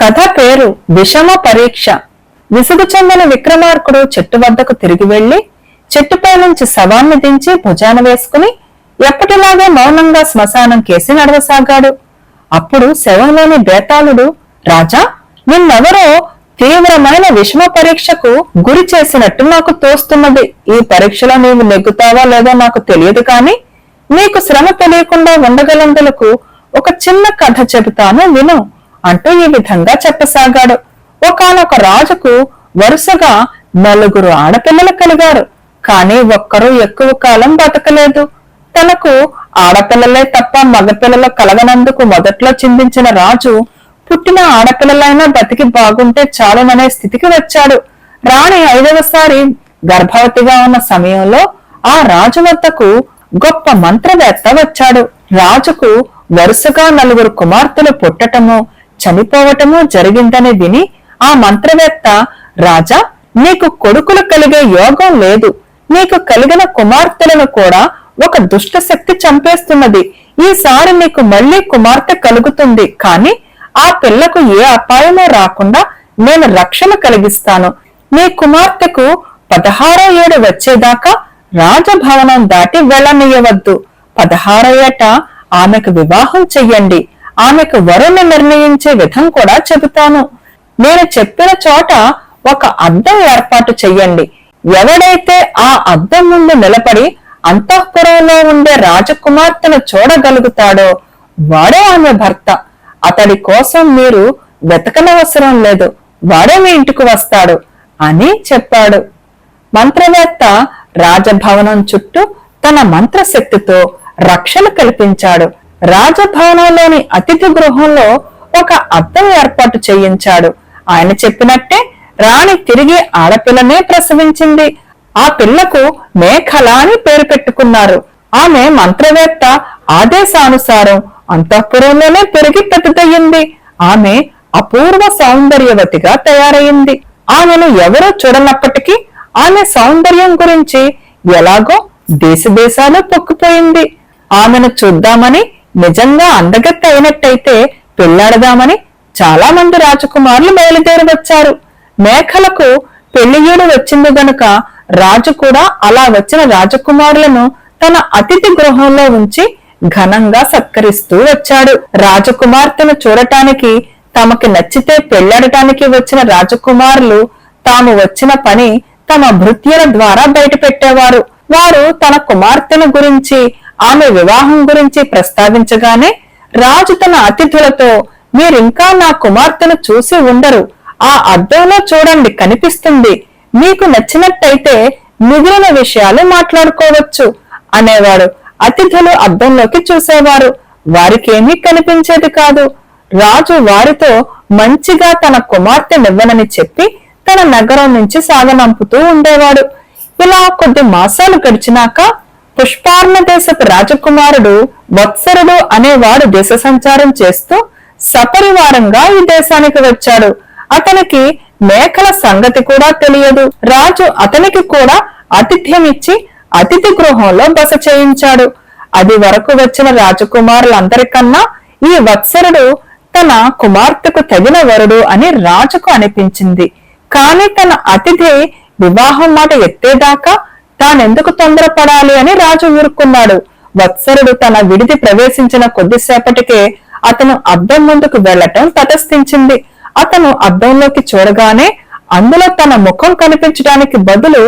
కథ పేరు విషమ పరీక్ష. విసుగు చెందిన విక్రమార్కుడు చెట్టు వద్దకు తిరిగి వెళ్ళి చెట్టుపై నుంచి శవాన్ని దించి భుజాన వేసుకుని ఎప్పటిలాగా మౌనంగా శ్మశానం కేసి నడవసాగాడు. అప్పుడు శవంలోని బేతాళుడు రాజా నిన్నెవరో తీవ్రమైన విషమ పరీక్షకు గురి చేసినట్టు నాకు తోస్తున్నది. ఈ పరీక్షలో నీవు నెగ్గుతావా లేదో నాకు తెలియదు కాని నీకు శ్రమ తెలియకుండా ఉండగలందులకు ఒక చిన్న కథ చెబుతాను విను. అంటూ ఈ విధంగా చెప్పసాగాడు. ఒకనొక రాజుకు వరుసగా నలుగురు ఆడపిల్లలు కలిగారు. కానీ ఒక్కరూ ఎక్కువ కాలం బతకలేదు. తనకు ఆడపిల్లలే తప్ప మగపిల్లలు కలగనందుకు మొదట్లో చిందించిన రాజు పుట్టిన ఆడపిల్లలైనా బతికి బాగుంటే చాలుననే స్థితికి వచ్చాడు. రాణి ఐదవసారి గర్భవతిగా ఉన్న సమయంలో ఆ రాజు వద్దకు గొప్ప మంత్రవేత్త వచ్చాడు. రాజుకు వరుసగా నలుగురు కుమార్తెలు పుట్టటము చనిపోవటము జరిగిందని విని ఆ మంత్రవేత్త రాజా నీకు కొడుకులు కలిగే యోగం లేదు. నీకు కలిగిన కుమార్తెలను కూడా ఒక దుష్ట శక్తి చంపేస్తున్నది. ఈసారి నీకు మళ్ళీ కుమార్తె కలుగుతుంది. కాని ఆ పిల్లకు ఏ అపాయమో రాకుండా నేను రక్షణ కలిగిస్తాను. నీ కుమార్తెకు పదహారో ఏడు వచ్చేదాకా రాజభవనం దాటి వెళ్ళనీయవద్దు. పదహారో ఏట ఆమెకు వివాహం చెయ్యండి. ఆమెకు వరుణ్ణి నిర్ణయించే విధం కూడా చెబుతాను. నేను చెప్పిన చోట ఒక అద్దం ఏర్పాటు చెయ్యండి. ఎవడైతే ఆ అద్దం ముందు నిలబడి అంతఃపురంలో ఉండే రాజకుమార్తెను చూడగలుగుతాడో వాడే ఆమె భర్త. అతడి కోసం మీరు వెతకనవసరం లేదు. వాడే మీ ఇంటికి వస్తాడు అని చెప్పాడు. మంత్రవేత్త రాజభవనం చుట్టూ తన మంత్రశక్తితో రక్షణ కల్పించాడు. రాజభవనంలోని అతిథి గృహంలో ఒక అద్దం ఏర్పాటు చేయించాడు. ఆయన చెప్పినట్టే రాణి తిరిగి ఆడపిల్లనే ప్రసవించింది. ఆ పిల్లకు మేఖల అని పేరు పెట్టుకున్నారు. ఆమె మంత్రవేత్త ఆదేశానుసారం అంతఃపురంలోనే పెరిగి పెద్దదయ్యింది ఆమె అపూర్వ సౌందర్యవతిగా తయారయింది ఆమెను ఎవరూ చూడనప్పటికీ ఆమె సౌందర్యం గురించి ఎలాగో దేశ దేశాలు పొక్కిపోయింది. ఆమెను చూద్దామని నిజంగా అందగత్త అయినట్టయితే పెళ్ళాడదామని చాలా మంది రాజకుమారులు బయలుదేరి వచ్చారు. మేఖలకు పెళ్ళియుడు వచ్చింది గనుక రాజు కూడా అలా వచ్చిన రాజకుమారులను తన అతిథి గృహంలో ఉంచి ఘనంగా సత్కరిస్తూ వచ్చాడు. రాజకుమార్తెను చూడటానికి తమకి నచ్చితే పెళ్ళాడటానికి వచ్చిన రాజకుమారులు తాము వచ్చిన పని తమ భృత్యుల ద్వారా బయటపెట్టేవారు. వారు తన కుమార్తెను గురించి ఆమె వివాహం గురించి ప్రస్తావించగానే రాజు తన అతిథులతో మీరింకా నా కుమార్తెను చూసి ఉండరు. ఆ అద్దంలో చూడండి కనిపిస్తుంది. మీకు నచ్చినట్టయితే మిగిలిన విషయాలు మాట్లాడుకోవచ్చు అనేవాడు. అతిథులు అద్దంలోకి చూసేవారు. వారికేమీ కనిపించేది కాదు. రాజు వారితో మంచిగా తన కుమార్తెనివ్వనని చెప్పి తన నగరం నుంచి సాగనంపుతూ ఉండేవాడు. ఇలా కొద్ది మాసాలు గడిచినాక పుష్పార్ణ దేశపు రాజకుమారుడు వత్సరుడు అనేవాడు దేశ సంచారం చేస్తూ సపరివారంగా ఈ దేశానికి వచ్చాడు. అతనికి మేకల సంగతి కూడా తెలియదు. రాజు అతనికి కూడా ఆతిథ్యం ఇచ్చి అతిథి గృహంలో బస చేయించాడు. అది వరకు వచ్చిన రాజకుమారులందరికన్నా ఈ వత్సరుడు తన కుమార్తెకు తగిన వరుడు అని రాజుకు అనిపించింది. కాని తన అతిథి వివాహం మాట ఎత్తేదాకా తానెందుకు తొందరపడాలి అని రాజు ఊరుకున్నాడు. వత్సరుడు తన విడిది ప్రవేశించిన కొద్దిసేపటికే అతను అద్దం ముందుకు వెళ్ళటం తటస్థించింది. అతను అద్దంలోకి చూడగానే అందులో తన ముఖం కనిపించడానికి బదులు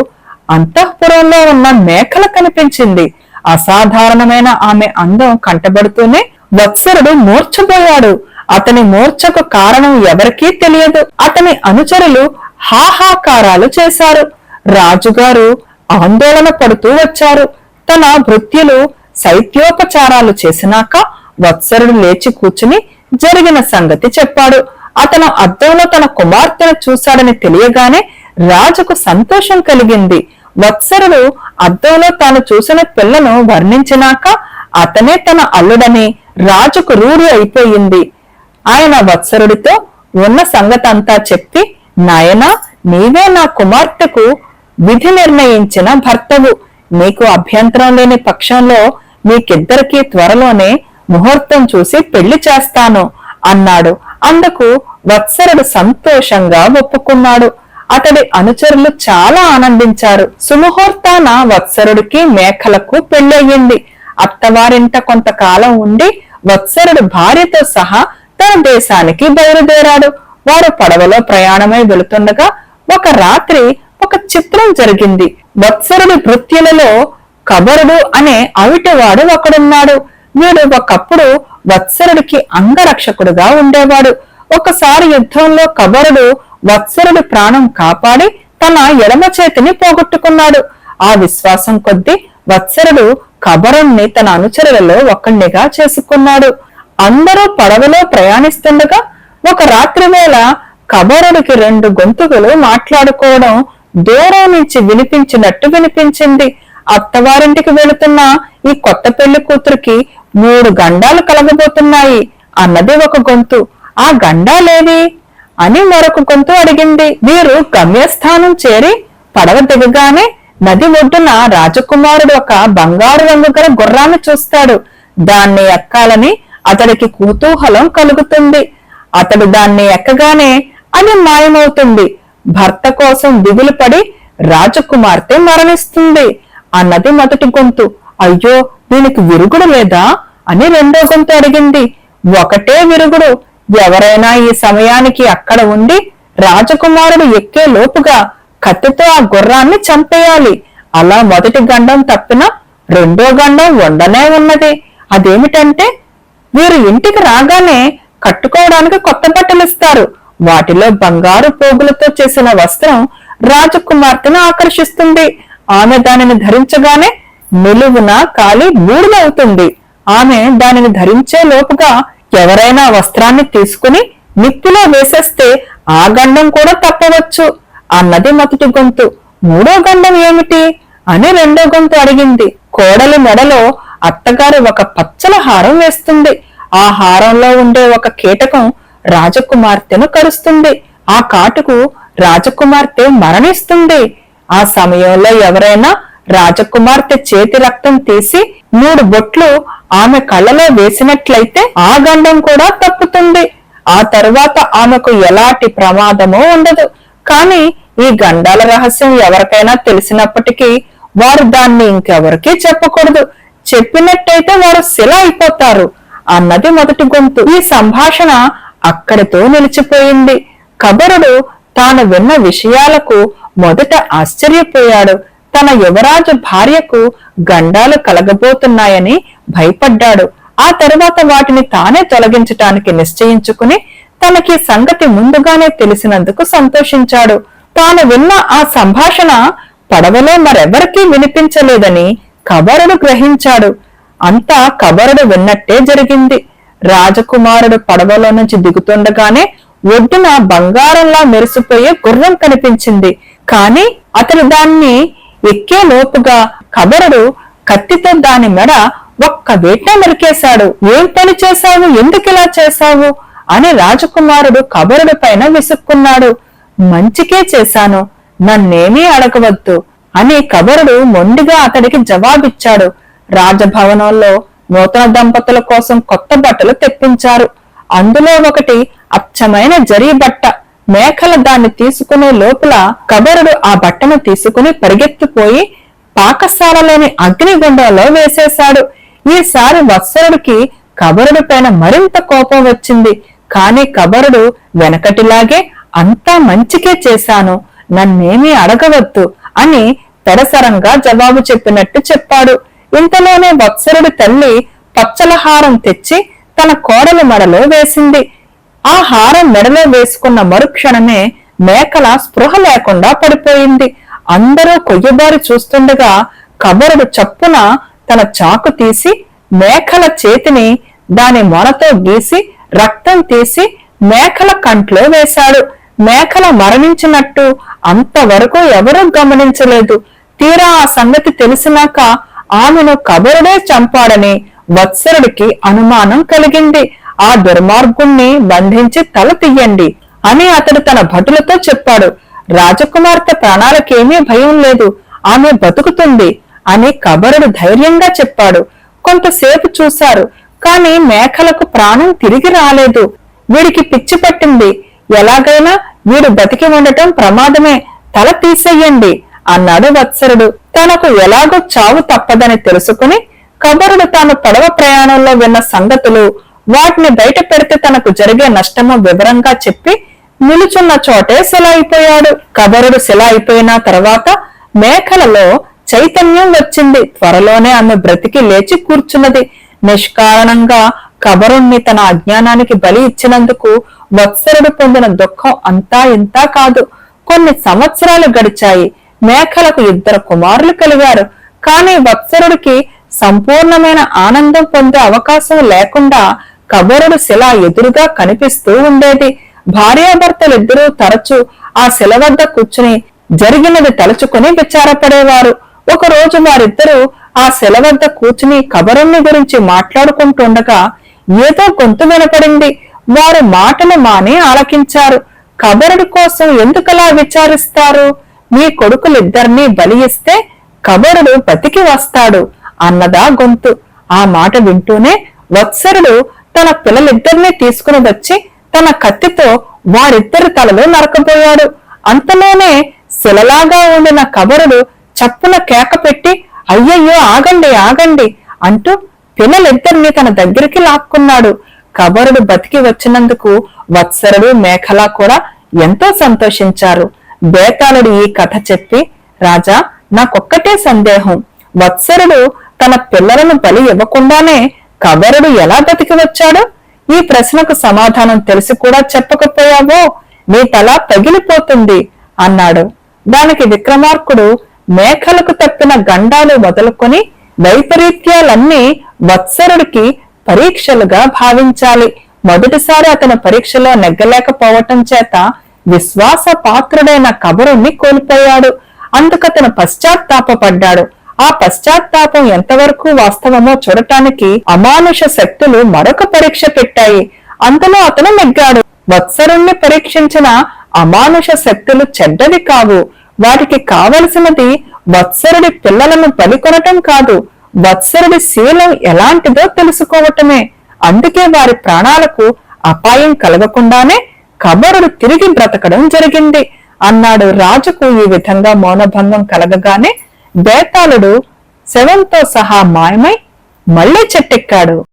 అంతఃపురంలో ఉన్న మేకల కనిపించింది. అసాధారణమైన ఆమె అందం కంటబడుతూనే వత్సరుడు మూర్ఛపోయాడు. అతని మూర్ఛకు కారణం ఎవరికీ తెలియదు. అతని అనుచరులు హాహాకారాలు చేశారు. రాజుగారు ఆందోళన పడుతూ వచ్చారు. తన భృత్యులు శైత్యోపచారాలు చేసినాక వత్సరుడు లేచి కూర్చుని జరిగిన సంగతి చెప్పాడు. అతను అద్దంలో తన కుమార్తెను చూశాడని తెలియగానే రాజుకు సంతోషం కలిగింది. వత్సరుడు అద్దంలో తాను చూసిన పిల్లను వర్ణించినాక అతనే తన అల్లుడని రాజుకు రూఢి అయిపోయింది. ఆయన వత్సరుడితో ఉన్న సంగతంతా చెప్పి నాయనా నీవే నా కుమార్తెకు విధి నిర్ణయించిన భర్తవు. నీకు అభ్యంతరం లేని పక్షంలో మీకిద్దరికీ త్వరలోనే ముహూర్తం చూసి పెళ్ళి చేస్తాను అన్నాడు. అందుకు వత్సరుడు సంతోషంగా ఒప్పుకున్నాడు. అతడి అనుచరులు చాలా ఆనందించారు. సుముహూర్తాన వత్సరుడికి మేకలకు పెళ్ళయింది అత్తవారింట కొంతకాలం ఉండి వత్సరుడు భార్యతో సహా తన దేశానికి బయలుదేరాడు. వారు పడవలో ప్రయాణమై వెళుతుండగా ఒక రాత్రి ఒక చిత్రం జరిగింది. వత్సరుడి భృత్యులలో కబరుడు అనే అవిటివాడు ఒకడున్నాడు. వీడు ఒకప్పుడు వత్సరుడికి అంగరక్షకుడుగా ఉండేవాడు. ఒకసారి యుద్ధంలో కబరుడు వత్సరుడి ప్రాణం కాపాడి తన ఎడమ చేతిని పోగొట్టుకున్నాడు. ఆ విశ్వాసం కొద్దీ వత్సరుడు కబరుణ్ణి తన అనుచరులలో ఒకణ్ణిగా చేసుకున్నాడు. అందరూ పడవలో ప్రయాణిస్తుండగా ఒక రాత్రి వేళ కబరుడికి రెండు గొంతుకులు మాట్లాడుకోవడం దూరం నుంచి వినిపించినట్టు వినిపించింది. అత్తవారింటికి వెళుతున్న ఈ కొత్త పెళ్ళి కూతురికి మూడు గండాలు కలగబోతున్నాయి అన్నది ఒక గొంతు. ఆ గండాలేవి అని మరొక గొంతు అడిగింది. వీరు గమ్యస్థానం చేరి పడవ దిగగానే నది ఒడ్డున రాజకుమారుడు ఒక బంగారు రంగు గల గుర్రాన్ని చూస్తాడు. దాన్ని ఎక్కాలని అతడికి కుతూహలం కలుగుతుంది. అతడు దాన్ని ఎక్కగానే అది మాయమవుతుంది. భర్త కోసం దిగులు పడి రాజకుమార్తె మరణిస్తుంది. అన్నది మొదటి గొంతు. అయ్యో దీనికి విరుగుడు లేదా? అని రెండో గొంతు అడిగింది. ఒకటే విరుగుడు. ఎవరైనా ఈ సమయానికి అక్కడ ఉండి రాజకుమారుడు ఎక్కే లోపుగా కత్తితో ఆ గుర్రాన్ని చంపేయాలి. అలా మొదటి గండం తప్పిన రెండో గండం ఉండనే ఉన్నది. అదేమిటంటే వీరు ఇంటికి రాగానే కట్టుకోవడానికి కొత్త బట్టలు ఇస్తారు వాటిలో బంగారు పోగులతో చేసిన వస్త్రం రాజకుమార్తెను ఆకర్షిస్తుంది. ఆమె దానిని ధరించగానే నిలువున కాలి బూడిదవుతుంది ఆమె దానిని ధరించే లోపుగా ఎవరైనా వస్త్రాన్ని తీసుకుని నిప్పులో వేసేస్తే ఆ గండం కూడా తప్పవచ్చు అన్నది మొదటి గొంతు. మూడో గండం ఏమిటి? అని రెండో గొంతు అడిగింది. కోడలి మెడలో అత్తగారు ఒక పచ్చల హారం వేస్తుంది. ఆ హారంలో ఉండే ఒక కీటకం రాజకుమార్తెను కరుస్తుంది. ఆ కాటుకు రాజకుమార్తె మరణిస్తుంది. ఆ సమయంలో ఎవరైనా రాజకుమార్తె చేతి రక్తం తీసి మూడు బొట్లు ఆమె కళ్ళలో వేసినట్లయితే ఆ గండం కూడా తప్పుతుంది. ఆ తరువాత ఆమెకు ఎలాంటి ప్రమాదమూ ఉండదు. కానీ ఈ గండాల రహస్యం ఎవరికైనా తెలిసినప్పటికీ వారు దాన్ని ఇంకెవరికీ చెప్పకూడదు. చెప్పినట్టయితే వారు శిల అయిపోతారు. అన్నది మొదటి గొంతు. ఈ సంభాషణ అక్కడితో నిలిచిపోయింది. కబరుడు తాను విన్న విషయాలకు మొదట ఆశ్చర్యపోయాడు. తన యువరాజు భార్యకు గండాలు కలగబోతున్నాయని భయపడ్డాడు. ఆ తరువాత వాటిని తానే తొలగించటానికి నిశ్చయించుకుని తనకి సంగతి ముందుగానే తెలిసినందుకు సంతోషించాడు. తాను విన్న ఆ సంభాషణ పడవలో మరెవరికీ వినిపించలేదని కబరుడు గ్రహించాడు. అంతా కబరుడు విన్నట్టే జరిగింది. రాజకుమారుడు పడవలో నుంచి దిగుతుండగానే ఒడ్డున బంగారంలా మెరిసిపోయే గుర్రం కనిపించింది. కాని అతను దాన్ని ఎక్కే లోపుగా కబరుడు కత్తితో దాని మెడ ఒక్క వేట నరికేశాడు. ఏం పని చేశావు? ఎందుకిలా చేశావు? అని రాజకుమారుడు కబరుడు పైన విసుక్కున్నాడు. మంచికే చేశాను. నన్నేమీ అడగవద్దు అని కబరుడు మొండిగా అతడికి జవాబిచ్చాడు. రాజభవనంలో నూతన దంపతుల కోసం కొత్త బట్టలు తెప్పించారు. అందులో ఒకటి అచ్చమైన జరీ బట్ట. మేకల దాన్ని తీసుకునే లోపల కబరుడు ఆ బట్టను తీసుకుని పరిగెత్తిపోయి పాకశాలలోని అగ్నిగుండంలో వేసేశాడు. ఈసారి వత్సరుడికి కబరుడు పైన మరింత కోపం వచ్చింది. కాని కబరుడు వెనకటిలాగే అంతా మంచికే చేశాను. నన్నేమీ అడగవద్దు అని తెరసరంగా జవాబు చెప్పినట్టు చెప్పాడు. ఇంతలోనే వత్సరుడి తల్లి పచ్చల హారం తెచ్చి తన కోడల మెడలో వేసింది. ఆ హారం మెడలో వేసుకున్న మరుక్షణమే మేకల స్పృహ లేకుండా పడిపోయింది. అందరూ కొయ్యబారి చూస్తుండగా కబరుడు చప్పున తన చాకు తీసి మేకల చేతిని దాని మొనతో గీసి రక్తం తీసి మేకల కంట్లో వేశాడు. మేకల మరణించినట్టు అంతవరకు ఎవరూ గమనించలేదు. తీరా ఆ సంగతి తెలిసినాక ఆమెను కబరుడే చంపాడని వత్సరుడికి అనుమానం కలిగింది. ఆ దుర్మార్గుణ్ణి బంధించి తల తీయండి అని అతడు తన భటులతో చెప్పాడు. రాజకుమార్తె ప్రాణాలకేమీ భయం లేదు. ఆమె బతుకుతుంది అని కబరుడు ధైర్యంగా చెప్పాడు. కొంతసేపు చూశారు కాని మేకలకు ప్రాణం తిరిగి రాలేదు. వీడికి పిచ్చి పట్టింది. ఎలాగైనా వీడు బతికి ఉండటం ప్రమాదమే. తల తీసేయండి అన్నాడు వత్సరుడు. తనకు ఎలాగో చావు తప్పదని తెలుసుకుని కబరుడు తాను పడవ ప్రయాణంలో విన్న సంగతులు వాటిని బయట పెడితే తనకు జరిగే నష్టము వివరంగా చెప్పి నిలుచున్న చోటే శిల అయిపోయాడు. కబరుడు శిల అయిపోయిన తర్వాత మేఖలలో చైతన్యం వచ్చింది. త్వరలోనే ఆమె బ్రతికి లేచి కూర్చున్నది. నిష్కారణంగా కబరుణ్ణి తన అజ్ఞానానికి బలి ఇచ్చినందుకు వత్సరుడు పొందిన దుఃఖం అంతా ఇంతా కాదు. కొన్ని సంవత్సరాలు గడిచాయి. మేఖలకు ఇద్దరు కుమారులు కలిగారు. కానీ వత్సరుడికి సంపూర్ణమైన ఆనందం పొందే అవకాశం లేకుండా కబరుడు శిల ఎదురుగా కనిపిస్తూ ఉండేది. భార్యాభర్తలిద్దరూ తరచూ ఆ శిల వద్ద కూర్చుని జరిగినది తలుచుకుని విచారపడేవారు. ఒక రోజు వారిద్దరూ ఆ శిల వద్ద కూర్చుని కబరుణ్ణి గురించి మాట్లాడుకుంటుండగా ఏదో గొంతు వినపడింది. వారు మాటలు మాని ఆలకించారు. కబరుడు కోసం ఎందుకలా విచారిస్తారు? మీ కొడుకులిద్దరినీ బలి ఇస్తే కబరుడు బతికి వస్తాడు అన్నదా గొంతు. ఆ మాట వింటూనే వత్సరుడు తన పిల్లలిద్దరినీ తీసుకుని వచ్చి తన కత్తితో వారిద్దరి తలలు నరకపోయాడు అంతలోనే శిలలాగా ఉండిన కబరుడు చప్పున కేక పెట్టి అయ్యయ్యో ఆగండి ఆగండి అంటూ పిల్లలిద్దరిని తన దగ్గరికి లాక్కున్నాడు. కబరుడు బతికి వచ్చినందుకు వత్సరుడు మేఖలా కూడా ఎంతో సంతోషించారు. బేతాళుడు ఈ కథ చెప్పి రాజా నాకొక్కటే సందేహం. వత్సరుడు తన పిల్లలను బలి ఇవ్వకుండానే కబరుడు ఎలా బతికి వచ్చాడు? ఈ ప్రశ్నకు సమాధానం తెలిసి కూడా చెప్పకపోయావో? నీ తల పగిలిపోతుంది అన్నాడు. దానికి విక్రమార్కుడు మేఖలకు తప్పిన గండాలు మొదలుకొని వైపరీత్యాలన్నీ వత్సరుడికి పరీక్షలుగా భావించాలి. మొదటిసారి అతను పరీక్షలో నెగ్గలేకపోవటం చేత విశ్వాస పాత్రుడైన కబరుణ్ణి కోల్పోయాడు. అందుకతను పశ్చాత్తాపడ్డాడు ఆ పశ్చాత్తాపం ఎంతవరకు వాస్తవమో చూడటానికి అమానుష శక్తులు మరొక పరీక్ష పెట్టాయి. అందులో అతను నెగ్గాడు. వత్సరుణ్ణి పరీక్షించిన అమానుష శక్తులు చెడ్డవి కావు. వాటికి కావలసినది వత్సరుడి పిల్లలను బలికొనటం కాదు. వత్సరుడి శీలం ఎలాంటిదో తెలుసుకోవటమే. అందుకే వారి ప్రాణాలకు అపాయం కలగకుండానే కబరుడు తిరిగి బ్రతకడం జరిగింది. అన్నాడు రాజుకు ఈ విధంగా మౌనభంగం కలగగానే బేతాళుడు శవంతో సహా మాయమై మళ్ళీ చెట్టెక్కాడు.